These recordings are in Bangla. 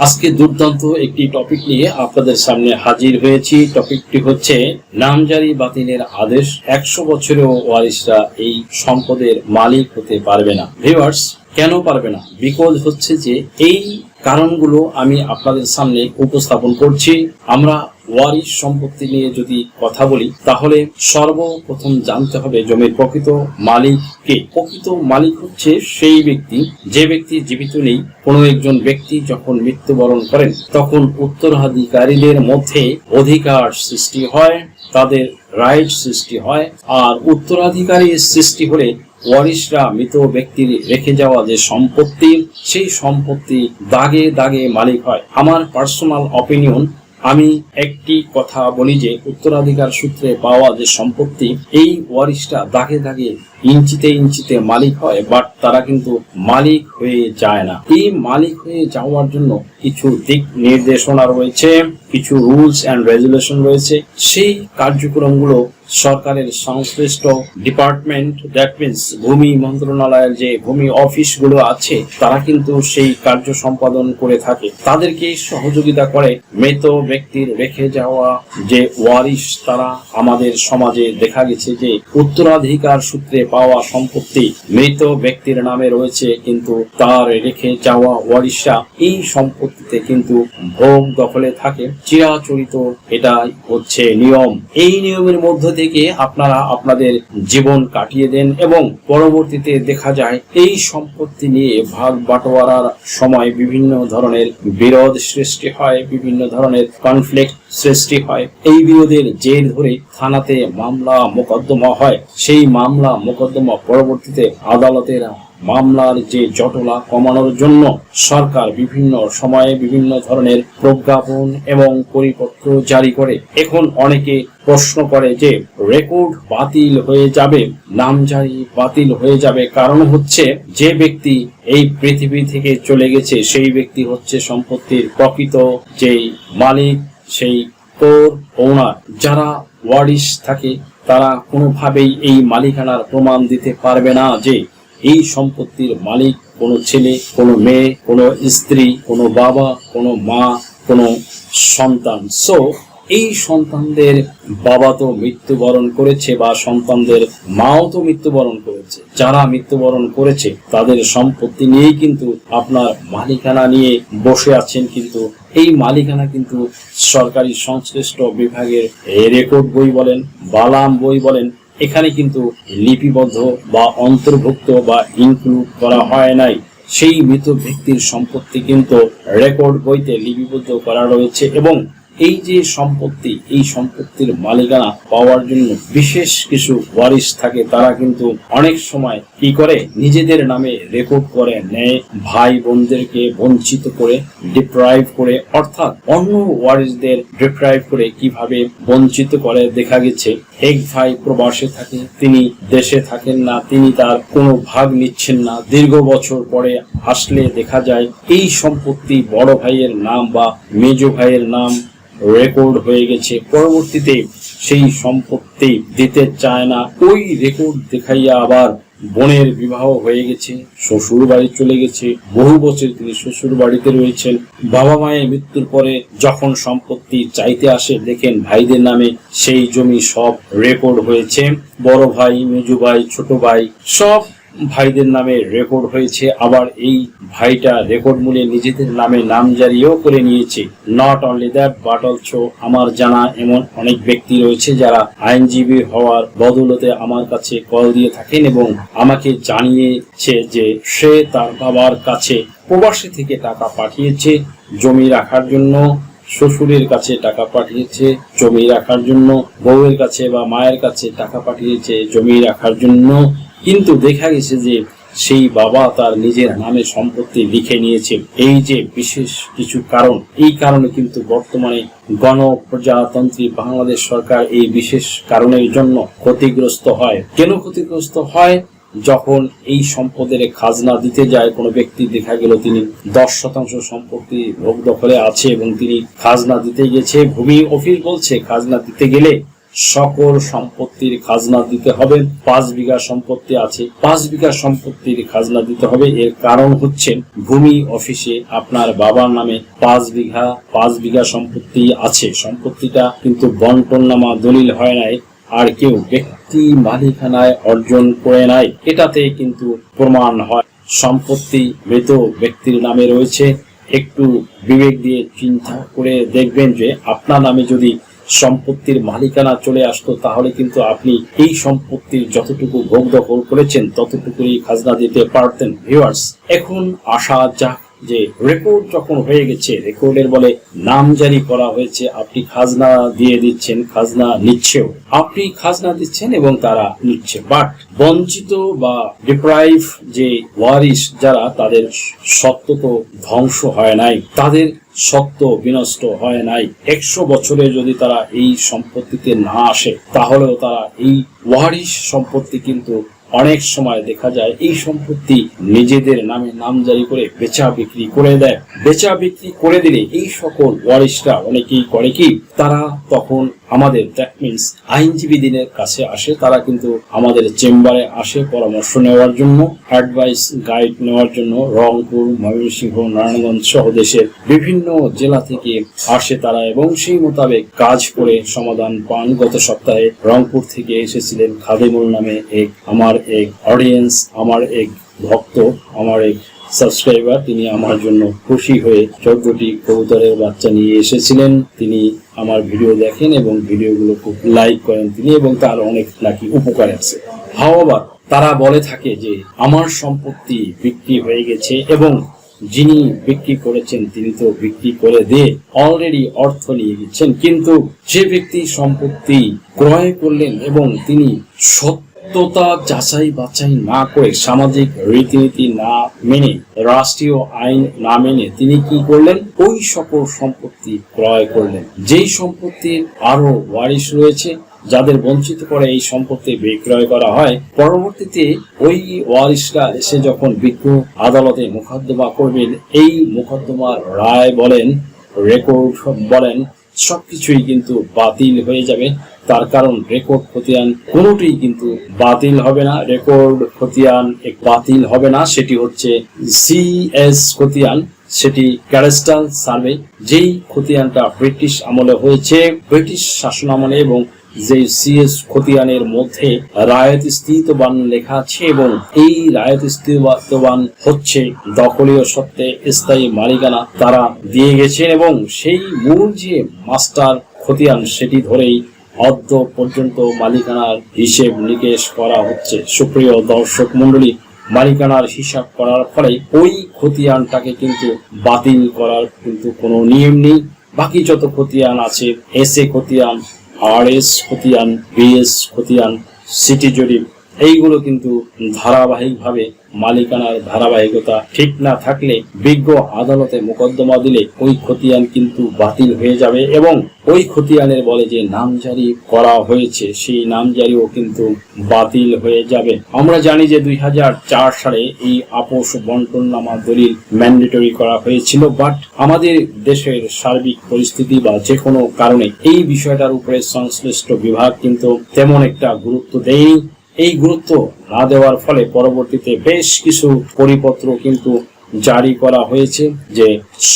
আজকে দুর্দান্ত একটি টপিক নিয়ে আপনাদের সামনে হাজির হয়েছি। টপিকটি হচ্ছে নামজারি বাতিলের আদেশ। একশো বছরেও ওয়ারিসরা এই সম্পদের মালিক হতে পারবে না। ভিভার্স কেন পারবে না? বিকজ হচ্ছে যে এই কারণগুলো আমি আপনাদের সামনে উপস্থাপন করছি। আমরা ওয়ারিশ সম্পত্তি নিয়ে যদি কথা বলি, তাহলে সর্বপ্রথম জানতে হবে জমির প্রকৃত মালিক কে। প্রকৃত মালিক হচ্ছে সেই ব্যক্তি, যে ব্যক্তি জীবিত নেই, কোনো একজন ব্যক্তি যখন মৃত্যুবরণ করেন, তখন উত্তরাধিকারীদের মধ্যে অধিকার সৃষ্টি হয়, তাদের রাইট সৃষ্টি হয়, আর উত্তরাধিকারী সৃষ্টি হলে ওয়ারিশরা মৃত ব্যক্তির রেখে যাওয়া যে সম্পত্তি, সেই সম্পত্তি দাগে দাগে মালিক হয়। আমার পার্সোনাল অপিনিয়ন আমি একটি কথা বলি যে উত্তরাধিকার সূত্রে পাওয়া যে সম্পত্তি, এই ওয়ারিশটা দাগে দাগে ইঞ্চিতে ইঞ্চিতে মালিক হয় বাট তারা কিন্তু মালিক হয়ে যায় না। এই মালিক হয়ে যাওয়ার জন্য কিছু দিক নির্দেশনা রয়েছে, কিছু রুলস অ্যান্ড রেজুলেশন রয়েছে। সেই কার্যক্রমগুলো সরকারের সংশ্লিষ্ট ডিপার্টমেন্ট দ্যাট মিনস ভূমি মন্ত্রণালয়ের যে ভূমি অফিসগুলো আছে, তারা কিন্তু সেই কার্য সম্পাদন করে থাকে। তাদেরকে সহযোগিতা করে মৃত ব্যক্তির রেখে যাওয়া যে ওয়ারিশ, তারা আমাদের সমাজে দেখা গেছে যে উত্তরাধিকার সূত্রে পাওয়া সম্পত্তি মৃত ব্যক্তির নামে রয়েছে, কিন্তু তার রেখে যাওয়া ওয়ারিশরা এই সম্পত্তিতে কিন্তু ভোগ দখলে থাকে। চিরাচরিত এটাই হচ্ছে নিয়ম। এই নিয়মের মধ্য থেকে আপনারা আপনাদের জীবন কাটিয়ে দেন এবং পরবর্তীতে দেখা যায় এই সম্পত্তি নিয়ে ভাগ বাটোয়ারার সময় বিভিন্ন ধরনের বিরোধ সৃষ্টি হয়, বিভিন্ন ধরনের কনফ্লিক্ট সৃষ্টি হয়। এই বিরোধের জের ধরে থানাতে মামলা মোকদ্দমা হয়। সেই মামলা মোকদ্দমা পরবর্তীতে আদালতের মামলার যে জটলা কমানোর জন্য সরকার বিভিন্ন সময়ে বিভিন্ন ধরনের প্রজ্ঞাপন এবং পরিপত্র জারি করে। এখন অনেকে প্রশ্ন করে যে, রেকর্ড বাতিল হয়ে যাবে নামজারি বাতিল হয়ে যাবে। কারণ হচ্ছে, যে ব্যক্তি এই পৃথিবী থেকে চলে গেছে, সেই ব্যক্তি হচ্ছে সম্পত্তির প্রকৃত যেই মালিক, সেই কোর ওনার যারা ওয়ারিশ থাকে, তারা কোনোভাবেই এই মালিকানার প্রমাণ দিতে পারবে না যে এই সম্পত্তির মালিক কোনো ছেলে, কোনো মেয়ে, কোনো স্ত্রী, কোনো বাবা, কোনো মা, কোনো সন্তান। সো এই সন্তানদের বাবা তো মৃত্যুবরণ করেছে বা সন্তানদের মাও তো মৃত্যুবরণ করেছে। যারা মৃত্যুবরণ করেছে, তাদের সম্পত্তি নিয়েই কিন্তু আপনার মালিকানা নিয়ে বসে আছেন কিন্তু। এই মালিকানা কিন্তু সরকারি সংশ্লিষ্ট বিভাগের রেকর্ড বই বলেন, বালাম বই বলেন এখানে কিন্তু লিপিবদ্ধ বা অন্তর্ভুক্ত বা ইনক্লুড করা হয় নাই। সেই মৃত ব্যক্তির সম্পত্তি কিন্তু রেকর্ড বইতে লিপিবদ্ধ করা রয়েছে এবং এই যে সম্পত্তি, এই সম্পত্তির মালিকানা পাওয়ার জন্য বিশেষ কিছু ওয়ারিশ থাকে, তারা কিন্তু অনেক সময় কি করে? নিজেদের নামে রেকর্ড করে, নেয়, ভাই বোনদেরকে বঞ্চিত করে ডিপ্রাইভ করে, অর্থাৎ অন্য ওয়ারিশদের ডিপ্রাইভ করে কীভাবে বঞ্চিত করে দেখা গেছে, এক ভাই প্রবাসে থাকে, তিনি দেশে থাকেন না, তিনি তার কোনো ভাগ নিচ্ছেন না, দীর্ঘ বছর পরে আসলে দেখা যায়, এই সম্পত্তি বড় ভাইয়ের নাম বা মেজ ভাইয়ের নাম রেকর্ড হয়ে গেছে। পরবর্তীতে সেই সম্পত্তি দিতে চায় না। ওই রেকর্ড দেখাইয়া আবার বোনের বিবাহ হয়ে গেছে শ্বশুর বাড়ি চলে গেছে। বহু বছর তিনি শ্বশুর বাড়িতে রয়েছেন। বাবা মায়ের মৃত্যুর পরে যখন সম্পত্তি চাইতে আসে, দেখেন ভাইদের নামে সেই জমি সব রেকর্ড হয়েছে। বড় ভাই, মেজু ভাই, ছোট ভাই, সব ভাইদের নামে রেকর্ড হয়েছে, আবার এই ভাইটা রেকর্ড মূল্যে নিজেদের নামে নাম জারিও করে নিয়েছে। Not only that but also আমার জানা এমন অনেক ব্যক্তি রয়েছে যারা আইনজীবী হওয়ার বদলতে আমার কাছে কল দিয়ে থাকেন এবং আমাকে জানিয়েছে যে সে তার বাবার কাছে প্রবাসী থেকে টাকা পাঠিয়েছে জমি রাখার জন্য, শ্বশুরের কাছে টাকা পাঠিয়েছে জমি রাখার জন্য, বউয়ের কাছে বা মায়ের কাছে টাকা পাঠিয়েছে জমি রাখার জন্য। কিন্তু দেখা গেছে যে সেই বাবা তার নিজের নামে সম্পত্তি লিখে নিয়েছে। এই যে বিশেষ কিছু কারণ, এই কারণে কিন্তু বর্তমানে গণপ্রজাতন্ত্রী বাংলাদেশ সরকার এই বিশেষ কারণের জন্য ক্ষতিগ্রস্ত হয়। কেন ক্ষতিগ্রস্ত হয়? যখন এই সম্পদের খাজনা দিতে যায়, কোনো ব্যক্তি দেখা গেল তিনি দশ শতাংশ সম্পত্তি ভোগ দখলে আছে এবং তিনি খাজনা দিতে গেছে। ভূমি অফিস বলছে, খাজনা দিতে গেলে সকল সম্পত্তির খাজনা দিতে হবে, পাঁচ বিঘা সম্পত্তি আছে, পাঁচ বিঘা সম্পত্তির খাজনা দিতে হবে। এর কারণ হচ্ছে ভূমি অফিসে আপনার বাবার নামে পাঁচ বিঘা পাঁচ বিঘা সম্পত্তি আছে। সম্পত্তিটা কিন্তু বন্টন নামা দলিল হয় নাই, আর কেউ ব্যক্তি মালিকানায় অর্জন করে নাই। এটাতে কিন্তু প্রমাণ হয়। সম্পত্তি মৃত ব্যক্তির নামে রয়েছে। একটু বিবেক দিয়ে চিন্তা করে দেখবেন যে আপনার নামে যদি সম্পত্তির মালিকানা চলে আসতো, তাহলে কিন্তু আপনি এই সম্পত্তির যতটুকু ভোগ দখল করেছেন, ততটুকুই খাজনা দিতে পারতেন ভিউয়ার্স এখন আশা যাক যে রেকর্ড যখন হয়ে গেছে রেকর্ডের বলে নাম জারি করা হয়েছে, আপনি খাজনা দিয়ে দিচ্ছেন, খাজনা নিচ্ছেও। আপনি খাজনা দিচ্ছেন এবং তারা নিচ্ছে। বাট বঞ্চিত বা ডিপ্রাইভ যে ওয়ারিস যারা, তাদের সত্য তো ধ্বংস হয় নাই। তাদের সত্য বিনষ্ট হয় নাই। একশো বছরে যদি তারা এই সম্পত্তিতে না আসে, তাহলেও তারা এই ওয়ারিস সম্পত্তি কিন্তু অনেক সময় দেখা যায়, এই সম্পত্তি নিজেদের নামে নামজারি করে বেচা বিক্রি করে দেয়। বেচা বিক্রি করে দিলে এই সকল ওয়ারিশরা অনেকেই করে কি? তারা তখন আমাদের দ্যাট মিনস আইনজীবীদের কাছে আসে, তারা কিন্তু আমাদের চেম্বারে আসে পরামর্শ নেওয়ার জন্য অ্যাডভাইস গাইড নেওয়ার জন্য রংপুর, ময়মনসিংহ, নারায়ণগঞ্জ সহ দেশের বিভিন্ন জেলা থেকে আসে তারা এবং সেই মোতাবেক কাজ করে সমাধান পান। গত সপ্তাহে রংপুর থেকে এসেছিলেন খাদিমুল নামে এক, আমার এক অডিয়েন্স আমার এক ভক্ত, আমার এক সাবস্ক্রাইবার, তিনি আমার জন্য খুশি হয়ে চোদ্দটি কবুতরের বাচ্চা নিয়ে এসেছিলেন। তিনি আমার ভিডিও দেখেন এবং ভিডিওগুলো খুব লাইক করেন তিনি এবং তার অনেক নাকি উপকার আছে। হাওয়াবার তারা বলে থাকে যে, আমার সম্পত্তি বিক্রি হয়ে গেছে এবং যিনি বিক্রি করেছেন তিনি তো বিক্রি করে দিয়ে অলরেডি অর্থ নিয়ে গেছেন কিন্তু যে ব্যক্তি সম্পত্তি ক্রয় করলেন এবং তিনি সত্যতা যাচাই বাছাই না করে সামাজিক রীতিনীতি না মেনে রাষ্ট্রীয় আইন না মেনে তিনি কি করলেন? ওই সকল সম্পত্তি ক্রয় করলেন। যেই সম্পত্তির আরও ওয়ারিশ রয়েছে, যাদের বঞ্চিত করে এই সম্পত্তি বিক্রয় করা হয়, পরবর্তীতে ওই ওয়ারিশরা এসে যখন বিজ্ঞ আদালতে মোকদ্দমা করবেন, এই মোকদ্দমার রায় বলেন রেকর্ড বলেন, সবকিছুই কিন্তু বাতিল হয়ে যাবে। তার কারণ রেকর্ড খতিয়ান কোনোটি কিন্তু বাতিল হবে না। রেকর্ড খতিয়ান বাতিল হবে না, সেটি হচ্ছে সিএস খতিয়ান। সেটি ক্যারেস্টাল সার্ভে যেই খতিয়ানটা ব্রিটিশ আমলে হয়েছে। ব্রিটিশ শাসন আমলে এবং যে সিএস খতিয়ানের মধ্যে রায়ত স্থিতবান লেখা আছে এবং এই রায়ত স্থিতবান হচ্ছে দখলীয় সত্ত্বে স্থায়ী মালিকানা তারা দিয়ে গেছেন এবং সেই মূল যে মাস্টার খতিয়ান, সেটি ধরেই অদ্য পর্যন্ত মালিকানার হিসেব নিকেশ করা হচ্ছে। সুপ্রিয় দর্শক মন্ডলী মালিকানার হিসাব করার ফলে ওই খতিয়ানটাকে কিন্তু বাতিল করার কিন্তু কোনো নিয়ম নেই। বাকি যত খতিয়ান আছে, এস এ খতিয়ান, আর এস খতিয়ান বিএস খতিয়ান, সিটি জরিপ এইগুলো কিন্তু ধারাবাহিকভাবে মালিকানার ধারাবাহিকতা ঠিক না থাকলে বিজ্ঞ আদালতে মোকদ্দমা দিলে ওই খতিয়ান কিন্তু বাতিল হয়ে যাবে এবং ওই খতিয়ানের বলে যে নামজারি করা হয়েছে, সেই নামজারিও কিন্তু বাতিল হয়ে যাবে। আমরা জানি যে দুই হাজার চার সালে এই আপোষ বন্টন নামা দলিল ম্যান্ডেটরি করা হয়েছিল বাট আমাদের দেশের সার্বিক পরিস্থিতি বা যে কোনো কারণে এই বিষয়টার উপরে সংশ্লিষ্ট বিভাগ কিন্তু তেমন একটা গুরুত্ব দেয়নি। এই গুরুত্ব না দেওয়ার ফলে পরবর্তীতে বেশ কিছু পরিপত্র কিন্তু জারি করা হয়েছে যে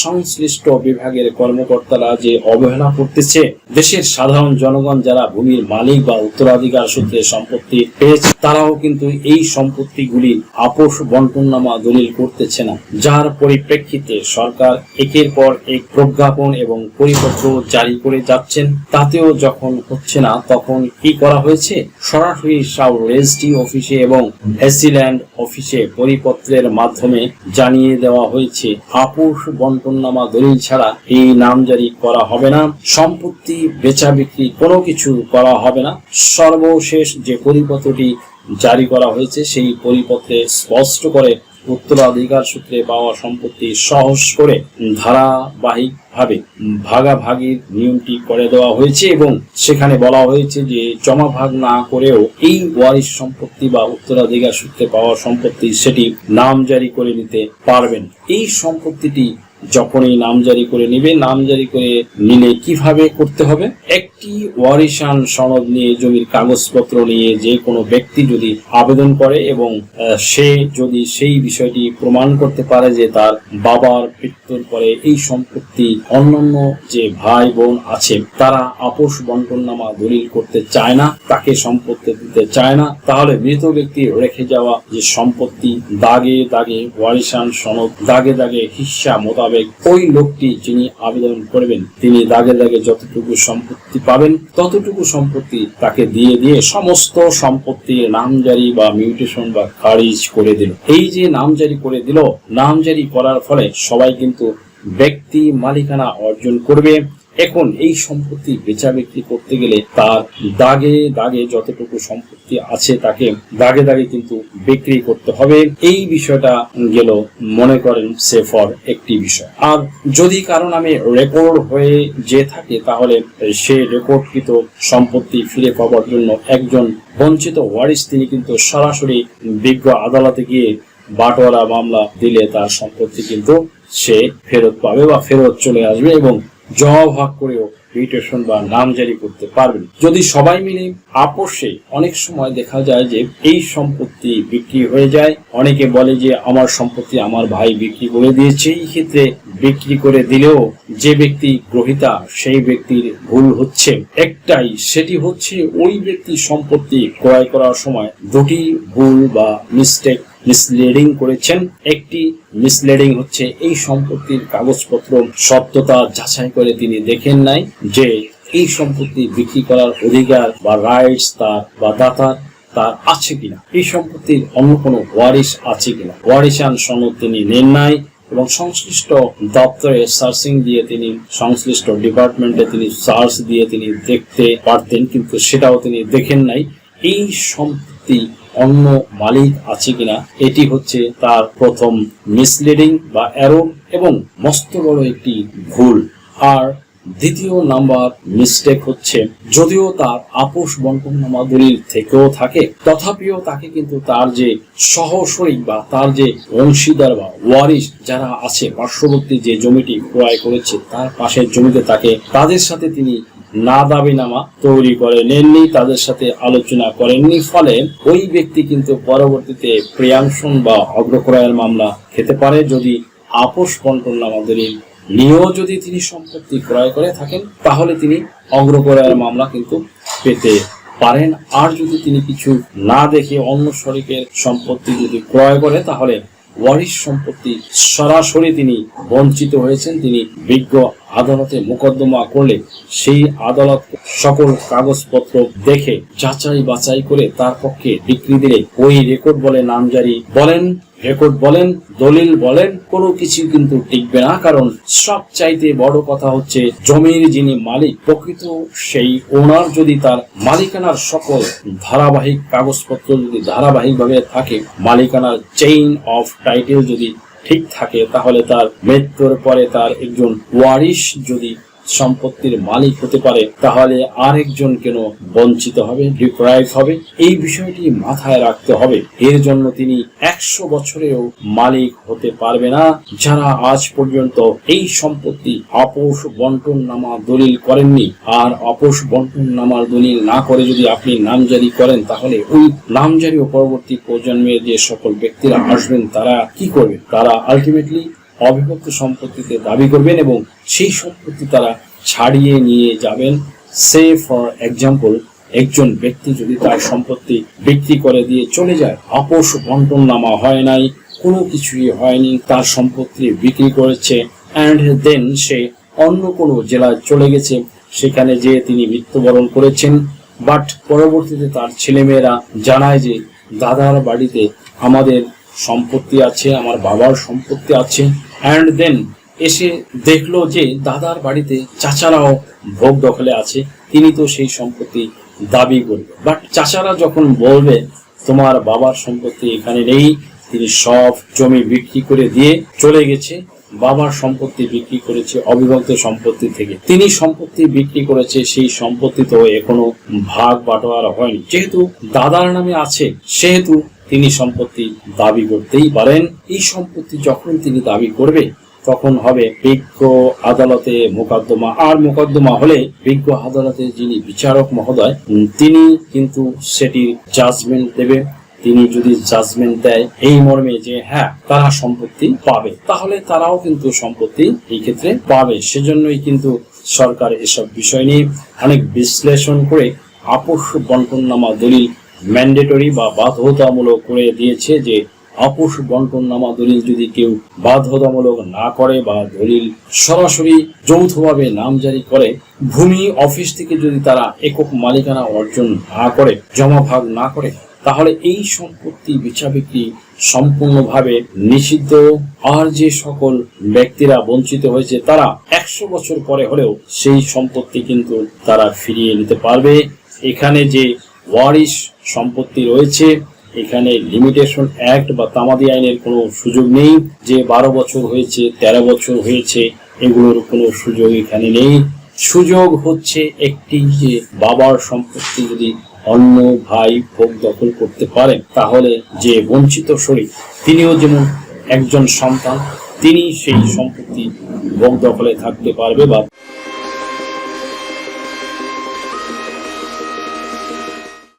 সংশ্লিষ্ট বিভাগের কর্মকর্তারা যে অবহেলা করতেছে, দেশের সাধারণ জনগণ যারা ভূমির মালিক বা উত্তরাধিকার সূত্রে সম্পত্তি পেয়েছে, তারাও কিন্তু এই সম্পত্তিগুলি আপোষ বন্টননামা দলিল করতেছে না। যার পরিপ্রেক্ষিতে সরকার একের পর এক প্রজ্ঞাপন এবং পরিপত্র জারি করে যাচ্ছেন। তাতেও যখন হচ্ছে না, তখন কি করা হয়েছে? সরাসরি সাউ রেজিস্ট্রি অফিসে এবং এসিল্যান্ড অফিসে পরিপত্রের মাধ্যমে জানিয়ে দেওয়া হয়েছে। আপুষ বন্টননামা দলিল ছাড়া এই নাম জারি করা হবে না। সম্পত্তি বেচা বিক্রি কোনো কিছু করা হবে না। সর্বশেষ যে পরিপত্রটি জারি করা হয়েছে, সেই পরিপত্রে স্পষ্ট করে উত্তরাধিকার সূত্রে পাওয়া সম্পত্তি সহজ করে ধারাবাহিক ভাবে ভাগাভাগির নিয়মটি করে দেওয়া হয়েছে এবং সেখানে বলা হয়েছে যে জমা ভাগ না করেও এই ওয়ারিশ সম্পত্তি বা উত্তরাধিকার সূত্রে পাওয়া সম্পত্তি সেটি নাম জারি করে নিতে পারবেন। এই সম্পত্তিটি যখনই নাম জারি করে নিবে, নামজারি করে নিলে কীভাবে করতে হবে? একটি ওয়ারিশান সনদ নিয়ে, জমির কাগজপত্র নিয়ে যে কোনো ব্যক্তি যদি আবেদন করে এবং সে যদি সেই বিষয়টি প্রমাণ করতে পারে যে তার বাবার মৃত্যুর পরে এই সম্পত্তি অন্যান্য যে ভাই বোন আছে, তারা আপোষ বন্টননামা দলিল করতে চায় না, তাকে সম্পত্তি দিতে চায় না, তাহলে মৃত ব্যক্তি রেখে যাওয়া যে সম্পত্তি দাগে দাগে ওয়ারিশান সনদ, দাগে দাগে হিস্সা মোতাবেক ওই লোকটি যিনি আবেদন করবেন, তিনি দাগে দাগে যতটুকু সম্পত্তি পাবেন ততটুকু সম্পত্তি তাকে দিয়ে দিয়ে সমস্ত সম্পত্তি নামজারি বা মিউটেশন বা খারিজ করে দিল। এই যে নামজারি করে দিল, নামজারি করার ফলে সবাই কিন্তু ব্যক্তি মালিকানা অর্জন করবে। এখন এই সম্পত্তি বেচা বিক্রি করতে গেলে তার দাগে দাগে যতটুকু সম্পত্তি আছে তাকে দাগে দাগে কিন্তু বিক্রি করতে হবে। এই বিষয়টা গেল মনে করেন সেফর একটি বিষয়। আর যদি কারও আমি রেকর্ড হয়ে যে থাকে তাহলে সে রেকর্ডকৃত সম্পত্তি ফিরে পাওয়ার জন্য একজন বঞ্চিত ওয়ারিস তিনি কিন্তু সরাসরি বিজ্ঞ আদালতে গিয়ে বাটোয়ারা মামলা দিলে তার সম্পত্তি কিন্তু সে ফেরত পাবে বা ফেরত চলে আসবে এবং জমা ভাগ করেও মিউটেশন বা নাম জারি করতে পারবেন যদি সবাই মিলে আপোষে অনেক সময় দেখা যায় যে এই সম্পত্তি বিক্রি হয়ে যায়, অনেকে বলে যে আমার সম্পত্তি আমার ভাই বিক্রি করে দিয়েছে, এই ক্ষেত্রে বিক্রি করে দিলেও যে ব্যক্তি গ্রহিতা, সেই ব্যক্তির ভুল হচ্ছে। একটাই, সেটি হচ্ছে ওই ব্যক্তি সম্পত্তি ক্রয় করার সময় দুটি ভুল বা মিস্টেক মিসলিডিং করেছেন। একটি মিসলিডিং হচ্ছে এই সম্পত্তির কাগজপত্র সত্যতা যাচাই করে তিনি দেখেন নাই যে এই সম্পত্তি বিক্রি করার অধিকার বা রাইটস তার বা দাতার তার আছে কিনা। এই সম্পত্তির অন্য কোনো ওয়ারিশ আছে কিনা। ওয়ারিশান সনদ তিনি নেন নাই এবং সংশ্লিষ্ট দপ্তরে সার্চিং দিয়ে তিনি, সংশ্লিষ্ট ডিপার্টমেন্টে তিনি সার্চ দিয়ে তিনি দেখতে পারতেন, কিন্তু সেটাও তিনি দেখেন নাই। এই সম্পত্তি অন্য মালিক আছে কিনা, এটি হচ্ছে তার প্রথম মিসলিডিং বা অ্যারো এবং মস্ত বড় একটি ভুল। আর দ্বিতীয় নাম্বার মিস্টেক হচ্ছে, যদিও তার আপোষ বন্টননামা দলিল থেকেও থাকে, তথাপিও তাকে কিন্তু তার যে সহশরিক বা তার যে অংশীদার বা ওয়ারিশ যারা আছে, পার্শ্ববর্তী যে জমিটি ক্রয় করেছে, তার পাশের জমিতে তাকে তাদের সাথে তিনি না দাবিনামা তৈরি করে নেননি তাদের সাথে আলোচনা করেননি, ফলে ওই ব্যক্তি কিন্তু পরবর্তীতে প্রিয়াংশন বা অগ্রক্রয়ের মামলা খেতে পারে। যদি আপোষ বন্টননামা দলিল নিয়েও যদি তিনি সম্পত্তি ক্রয় করে থাকেন, তাহলে তিনি অগ্রক্রয়ের মামলা কিন্তু পেতে পারেন। আর যদি তিনি কিছু না দেখে অন্য শরিকের সম্পত্তি যদি ক্রয় করে, তাহলে ওয়ারিশ সম্পত্তি সরাসরি তিনি বঞ্চিত হয়েছেন। তিনি বিজ্ঞ আদালতে মোকদ্দমা করলে সেই আদালত সকল কাগজপত্র দেখে যাচাই বাছাই করে তার পক্ষে বিক্রি দিলে ওই রেকর্ড বলে নামজারি বলেন রেকর্ড বলেন, দলিল বলেন, কোনো কিছু কিন্তু টিকবে না, কারণ সব চাইতে বড় কথা হচ্ছে জমির যিনি মালিক, প্রকৃত সেই ওনার যদি তার মালিকানার সকল ধারাবাহিক কাগজপত্র যদি ধারাবাহিকভাবে থাকে, মালিকানার চেইন অফ টাইটেল যদি ঠিক থাকে, তাহলে তার মৃত্যুর পরে তার একজন ওয়ারিশ যদি সম্পত্তির মালিক হতে পারে, তাহলে আরেকজন কেন বঞ্চিত হবে ডিপ্রাইভ হবে? এই বিষয়টি মাথায় রাখতে হবে। এর জন্য তিনি একশো বছরেও মালিক হতে পারবে না। যারা আজ পর্যন্ত এই সম্পত্তি আপোষ বন্টন নামা দলিল করেননি, আর আপোষ বন্টন নামার দলিল না করে যদি আপনি নামজারি করেন, তাহলে ওই নামজারি ও পরবর্তী প্রজন্মের যে সকল ব্যক্তিরা আসবেন, তারা কি করবে? তারা আলটিমেটলি অবিভক্ত সম্পত্তিতে দাবি করবেন এবং সেই সম্পত্তি তারা ছাড়িয়ে নিয়ে যাবেন। সে, ফর এক্সাম্পল, একজন ব্যক্তি যদি তার সম্পত্তি বিক্রি করে দিয়ে চলে যায়, আপোষ বন্টন নামা হয় নাই, কোনো কিছুই হয়নি, তার সম্পত্তি বিক্রি করেছে অ্যান্ড দেন সে অন্য কোনো জেলায় চলে গেছে, সেখানে যে তিনি মৃত্যুবরণ করেছেন। বাট পরবর্তীতে তার ছেলেমেয়েরা জানায় যে, দাদার বাড়িতে আমাদের সম্পত্তি আছে, আমার বাবার সম্পত্তি আছে। অ্যান্ড দেন এসে দেখল যে দাদার বাড়িতে চাচারাও ভোগ দখলে আছে। তিনি তো সেই সম্পত্তি দাবি করবে। বাট চাচারা যখন বলবে, তোমার বাবার সম্পত্তি এখানে নেই। তিনি সব জমি বিক্রি করে দিয়ে চলে গেছে। বাবার সম্পত্তি বিক্রি করেছে, অবিভক্ত সম্পত্তি থেকে। তিনি সম্পত্তি বিক্রি করেছে, সেই সম্পত্তি তো এখনও ভাগ বাটোয়ারা হয়নি। যেহেতু দাদার নামে আছে, সেহেতু তিনি সম্পত্তি দাবি করতেই পারেন। এই সম্পত্তি যখন তিনি দাবি করবে, তখন হবে বিজ্ঞ আদালতে মোকদ্দমা। আর মোকদ্দমা হলে বিজ্ঞ আদালতে যিনি বিচারক মহোদয়, তিনি কিন্তু সেটি জাজমেন্ট দেবে। তিনি যদি জাজমেন্ট দেয়, এই মর্মে যে হ্যাঁ তারা সম্পত্তি পাবে। তাহলে তারাও কিন্তু সম্পত্তি এই ক্ষেত্রে পাবে। সেজন্যই কিন্তু সরকার এসব বিষয় নিয়ে অনেক বিশ্লেষণ করে আপোষ বন্টননামা দলিল ম্যান্ডেটরি বা বাধ্যতামূলক করে দিয়েছে যে, আপোষ বন্টননামা দলিল যদি কেউ বাধ্যতামূলক না করে বা দলিল সরাসরি যৌথভাবে নামজারি করে, ভূমি অফিস থেকে যদি তারা একক মালিকানা অর্জন না করে, জমা ভাগ না করে, তাহলে এই সম্পত্তি বেচা বিক্রি সম্পূর্ণভাবে নিষিদ্ধ। আর যে সকল ব্যক্তিরা বঞ্চিত হয়েছে, তারা একশো বছর পরে হলেও সেই সম্পত্তি কিন্তু তারা ফিরিয়ে নিতে পারবে। এখানে যে ওয়ারিশ সম্পত্তি রয়েছে। এখানে লিমিটেশন অ্যাক্ট বা তামাদি আইনের কোনো সুযোগ নেই। যে বারো বছর হয়েছে, তেরো বছর হয়েছে, এগুলোর কোনো সুযোগ এখানে নেই। সুযোগ হচ্ছে একটি যে বাবার সম্পত্তি যদি অন্য ভাই ভোগ দখল করতে পারেন, তাহলে যে বঞ্চিত শরীর, তিনিও যেমন একজন সন্তান, তিনি সেই সম্পত্তি ভোগ দখলে থাকতে পারবে বা